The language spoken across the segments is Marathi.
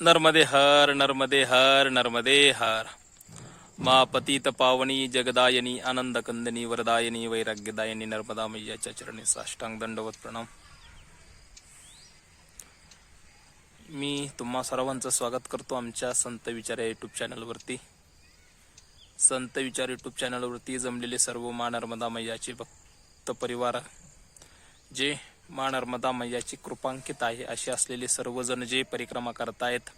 नर्मदे हर नर्मदे हर नर्मदे हर। मा पतित पावनी जगदायनी आनंद कंदनी वरदायनी वैराग्यदायनी नर्मदा मैयाच्या चरणी साष्टांग दंडवत प्रणाम। मी तुम्हा सर्वांचं स्वागत करतो आमच्या संत विचार या युट्यूब चॅनलवरती संत विचार युट्यूब चॅनलवरती जमलेले सर्व मा नर्मदा मैयाचे भक्त परिवार जे मा नर्मदा मैयाची कृपांकित आहे असे असलेले सर्वजण जे परिक्रमा करतायत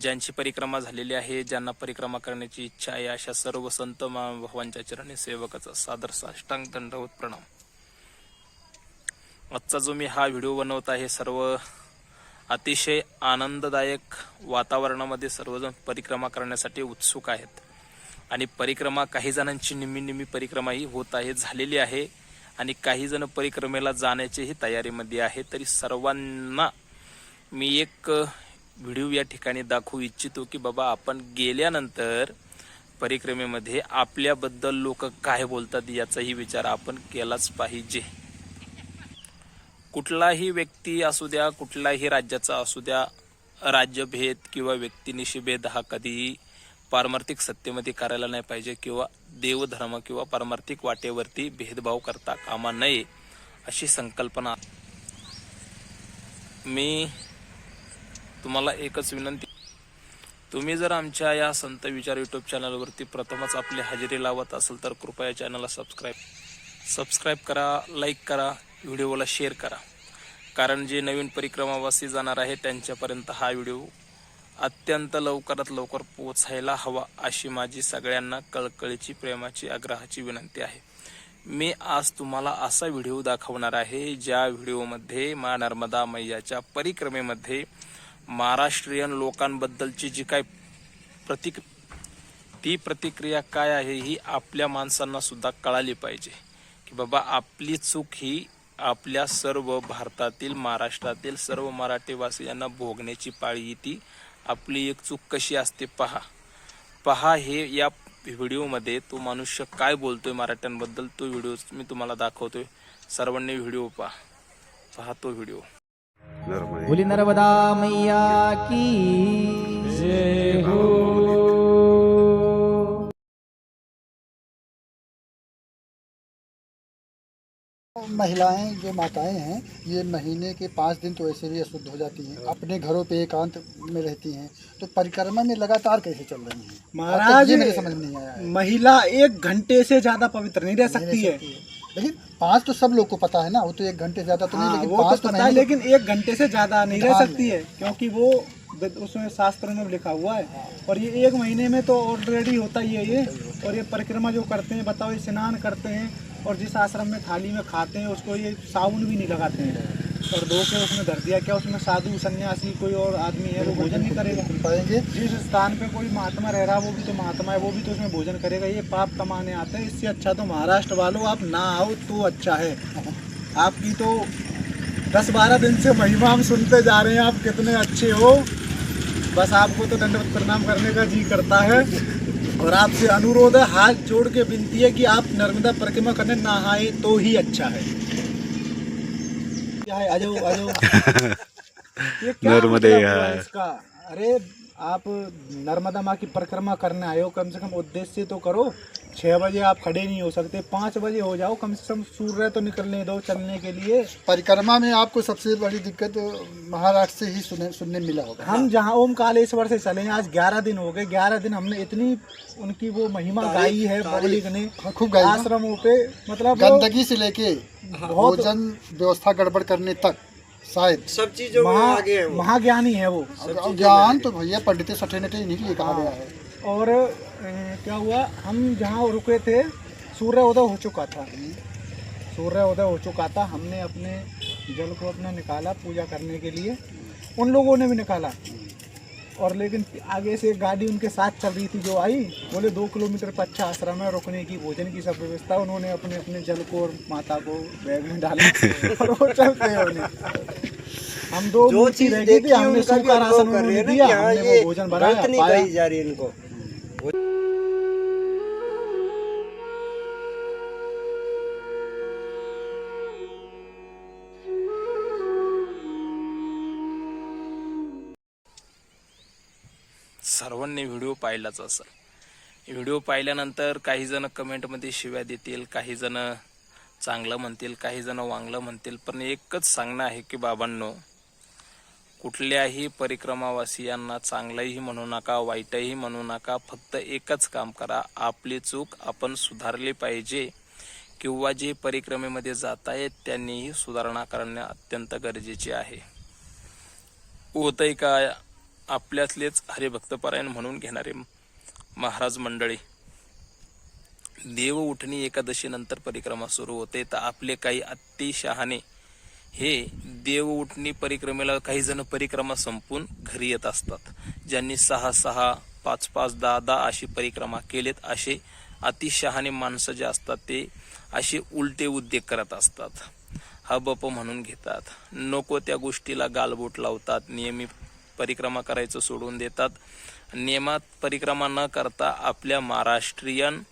ज्यांची परिक्रमा झालेली आहे ज्यांना परिक्रमा करण्याची इच्छा आहे अशा सर्व संत महाभावांच्या चरणी सेवकाचा सादर साष्टांग दंडवत प्रणाम आजचा जो मी हा व्हिडिओ बनवत आहे सर्व अतिशय आनंददायक वातावरणामध्ये सर्वजण परिक्रमा करण्यासाठी उत्सुक आहेत. आणि परिक्रमा काही जणांची निम्मी निम्मी परिक्रमा ही होत आहे झालेली आहे. आणि काही जण परिक्रमेला जाण्याचीही तयारीमध्ये आहे. तरी सर्वांना मी एक व्हिडिओ या ठिकाणी दाखवू इच्छितो की बाबा आपण गेल्यानंतर परिक्रमेमध्ये आपल्याबद्दल लोक काय बोलतात याचाही विचार आपण केलाच पाहिजे. कुठलाही व्यक्ती असू द्या कुठलाही राज्याचा असू द्या राज्यभेद किंवा व्यक्तिनिशीभेद हा कधीही पारमार्थिक सत्तेमध्ये करायला नाही पाहिजे किंवा देवधर्म किंवा पारमार्थिक वाटेवरती भेदभाव करता कामा नये अशी संकल्पना. मी तुम्हाला एकच विनंती. तुम्ही जर आमच्या या संत विचार यूट्यूब चॅनलवरती प्रथमच आपली हजेरी लावत असाल तर कृपया चॅनलला सबस्क्राईब सबस्क्राईब करा लाईक करा व्हिडिओला शेअर करा. कारण जे नवीन परिक्रमावासी जाणार आहे त्यांच्यापर्यंत हा व्हिडिओ अत्यंत लवकरात लवकर पोचायला हवा अशी माझी सगळ्यांना कळकळीची प्रेमाची आग्रहाची विनंती आहे. मी आज तुम्हाला असा व्हिडिओ दाखवणार आहे ज्या व्हिडिओमध्ये मा नर्मदा मैयाच्या परिक्रमेमध्ये महाराष्ट्रीयन लोकांबद्दलची जी काय प्रतिक ती प्रतिक्रिया काय आहे ही आपल्या माणसांना सुद्धा कळाली पाहिजे. की बाबा आपली चूक ही आपल्या सर्व भारतातील महाराष्ट्रातील सर्व मराठीवासियांना भोगण्याची पाळी ती आपली एक चूक कशी असते पहा. पहा हे या व्हिडिओमध्ये तो मनुष्य काय बोलतोय मराठ्यांबद्दल तो व्हिडिओ मी तुम्हाला दाखवतोय. सर्वांनी व्हिडिओ पहा. पहा तो व्हिडिओ. नर्मदे बोली नर्मदा मैया की जय हो. महिलाएँ जो माताएँ हैं ये महीने के पाँच दिन तो ऐसे भी अशुद्ध हो जाती हैं अपने घरों पे एकांत में रहती हैं तो परिक्रमा में लगातार कैसे चल रही हैं? महाराज मेरे समझ नहीं आया है। महिला एक घंटे से ज़्यादा पवित्र नहीं रह सकती है। लेकिन पाँच तो सब लोग को पता है ना वो तो एक घंटे से ज़्यादा तो नहीं हाँ, लेकिन पाँच तो तो पता है लेकिन एक घंटे से ज़्यादा नहीं रह सकती है क्योंकि वो उसमें शास्त्र में लिखा हुआ है। और ये एक महीने में तो ऑलरेडी होता ही है ये। और ये परिक्रमा जो करते हैं बताओ ये स्नान करते हैं और जिस आश्रम में थाली में खाते हैं उसको ये साबुन भी नहीं लगाते हैं। और धो के उसमें धर दिया क्या उसमें साधु सन्यासी कोई और आदमी है वो भोजन नहीं करेगा? कर जिस स्थान पे कोई महात्मा रह रहा वो भी तो महात्मा है वो भी तो उसमें भोजन करेगा। ये पाप कमाने आते हैं इससे अच्छा तो महाराष्ट्र वालों आप ना आओ तो अच्छा है। आपकी तो दस बारह दिन से महिमा हम सुनते जा रहे हैं आप कितने अच्छे हो। बस आपको तो दंडवत प्रणाम करने का जी करता है। और आपसे अनुरोध है हाथ जोड़ के विनती है कि आप नर्मदा परिक्रमा करने ना आए तो ही अच्छा है। क्या है? ये क्या नर्मदे मतलब इसका? अरे आप नर्मदा माँ की परिक्रमा करने आए हो कम से कम उद्देश्य तो करो। छह बजे आप खड़े नहीं हो सकते पाँच बजे हो जाओ कम से कम सूर्य तो निकलने दो चलने के लिए। परिक्रमा में आपको सबसे बड़ी दिक्कत महाराष्ट्र से ही सुने सुनने मिला होगा। हम जहाँ ओम कालेश्वर से चले आज ग्यारह दिन हो गए। ग्यारह दिन हमने इतनी उनकी वो महिमा गाई है पब्लिक ने। हाँ, खूब आश्रमों पे मतलब गंदगी से लेके भोजन व्यवस्था गड़बड़ करने तक। शायद। सब चीज़ों में आगे है वो। महाज्ञानी है वो। ज्ञान तो भैया पंडित सठे नठे इन्हीं के लिए कहा गया है। और क्या हुआ? हम जहाँ रुके थे सूर्य उदय हो चुका था। सूर्य उदय हो चुका था। हमने अपने जल को अपना निकाला पूजा करने के लिए। उन लोगों ने भी निकाला। और लेकिन आगे से गाड़ी उनके साथ चल रही थी जो आई बोले दो किलोमीटर पर अच्छा आश्रम है रुकने की भोजन की सब व्यवस्था उन्होंने अपने अपने जल को और माता को बैग में डाला और वो चलते हैं उन्हें। हम दो जो चीज़ देखी हमने उनका राशन स्वीकार कर दिया हाँ हमने भोजन बनाया पाया। जा रही है इनको। सर्वांनी व्हिडिओ पाहिलाच असेल. व्हिडिओ पाहिल्यानंतर काही जण कमेंटमध्ये शिव्या देतील काही जण चांगलं म्हणतील काही जण वांगलं म्हणतील. पण एकच सांगणं आहे की बाबांनो कुठल्याही परिक्रमावासियांना चांगलंही म्हणू नका वाईटही म्हणू नका फक्त एकच काम करा. आपली चूक आपण सुधारली पाहिजे किंवा जे परिक्रमेमध्ये जात आहेत त्यांनीही सुधारणा करणे अत्यंत गरजेचे आहे. होतंय का आपल्यातलेच हरिभक्तपरायण म्हणून घेणारे महाराज मंडळी देव उठणी एकादशीनंतर परिक्रमा सुरू होते तर आपले काही अतिशहाणे हे देव उठणी परिक्रमेला काही जण परिक्रमा संपून घरी येत असतात ज्यांनी सहा सहा पाच पाच दहा दहा अशी परिक्रमा केलेत असे अतिशहाणे माणसं जे असतात ते असे उलटे उद्योग करत असतात. हा बप म्हणून घेतात. नको त्या गोष्टीला गालबोट लावतात नियमित परिक्रमा करायचं सोडून देतात. नियमात परिक्रमा न करता आपल्या महाराष्ट्रीयन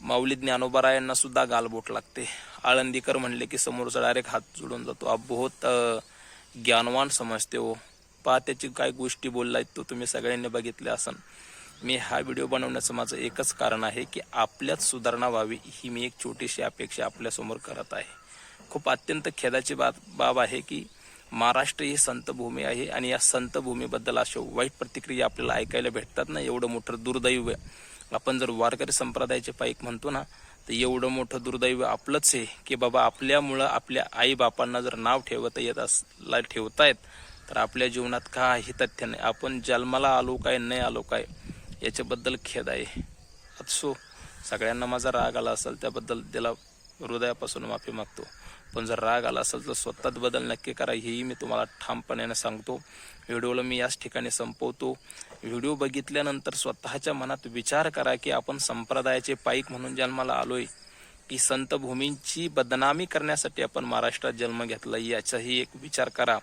माऊली ज्ञानोबरायांना सुद्धा गालबोट लागते. आळंदीकर म्हणले की समोरचा डायरेक्ट हात जोडून जातो. आप बहुत ज्ञानवान समजते हो. पहा त्याची काय गोष्टी बोललायत तो तुम्ही सगळ्यांनी बघितले असन. मी हा व्हिडिओ बनवण्याचं माझं एकच कारण आहे की आपल्यात सुधारणा व्हावी ही मी एक छोटीशी अपेक्षा आपल्यासमोर करत आहे. खूप अत्यंत खेदाची बाब बाब आहे की महाराष्ट्र ही संतभूमी आहे आणि या संतभूमीबद्दल अशा वाईट प्रतिक्रिया आपल्याला ऐकायला भेटतात ना एवढं मोठं दुर्दैव आपण जर वारकरी संप्रदायाचे पाईक म्हणतो ना तर एवढं मोठं दुर्दैव आपलंच आहे की बाबा आपल्यामुळं आपल्या आई बापांना जर नाव ठेवता येत असला ठेवतायत तर आपल्या जीवनात काही तथ्य नाही. आपण जन्माला आलो काय नाही आलो काय याच्याबद्दल खेद आहे. असो सगळ्यांना माझा राग आला असेल त्याबद्दल त्याला हृदयापासून माफी मागतो. पण जर राग आला असेल तर स्वतःत बदल नक्की करा. हेही मी तुम्हाला ठामपणाने सांगतो. व्हिडिओला मी याच ठिकाणी संपवतो. व्हिडिओ बघितल्यानंतर स्वतःच्या मनात विचार करा की आपण संप्रदायाचे पाईक म्हणून जन्माला आलोय. की संत भूमींची बदनामी करण्यासाठी आपण महाराष्ट्रात जन्म घेतला याचाही एक विचार करा.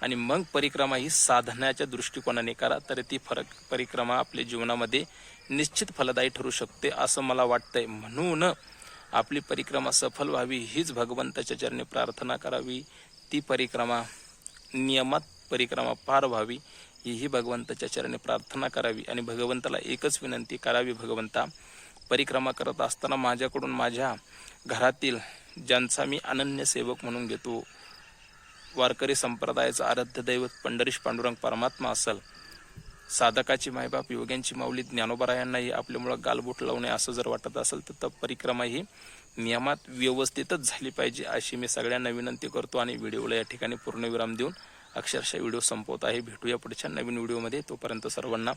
आणि मग परिक्रमा ही साधण्याच्या दृष्टिकोनाने करा. तर ती फरक परिक्रमा आपल्या जीवनामध्ये निश्चित फलदायी ठरू शकते असं मला वाटतंय. म्हणून आपली परिक्रमा सफल व्हावी हीच भगवंताच्या चरणी प्रार्थना करावी. ती परिक्रमा नियमात परिक्रमा पार व्हावी हीही भगवंताच्या चरणी प्रार्थना करावी. आणि भगवंताला एकच विनंती करावी भगवंता परिक्रमा करत असताना माझ्याकडून माझ्या घरातील ज्यांचा मी अनन्य सेवक म्हणून घेतो वारकरी संप्रदायाचं आराध्य दैवत पंढरीश पांडुरंग परमात्मा असल साधकाची मायबाप योग्यांची माऊली ज्ञानोबरायांनाही आपल्यामुळं गालबोट लावू नये असं जर वाटत असेल तर परिक्रमा ही नियमात व्यवस्थितच झाली पाहिजे अशी मी सगळ्यांना विनंती करतो आणि व्हिडिओला या ठिकाणी पूर्णविराम देऊन अक्षरशः व्हिडिओ संपवत आहे. भेटूया पुढच्या नवीन व्हिडिओमध्ये. तोपर्यंत सर्वांना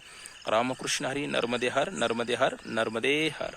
रामकृष्ण हरी नर्मदे हर नर्मदे हर नर्मदे हर.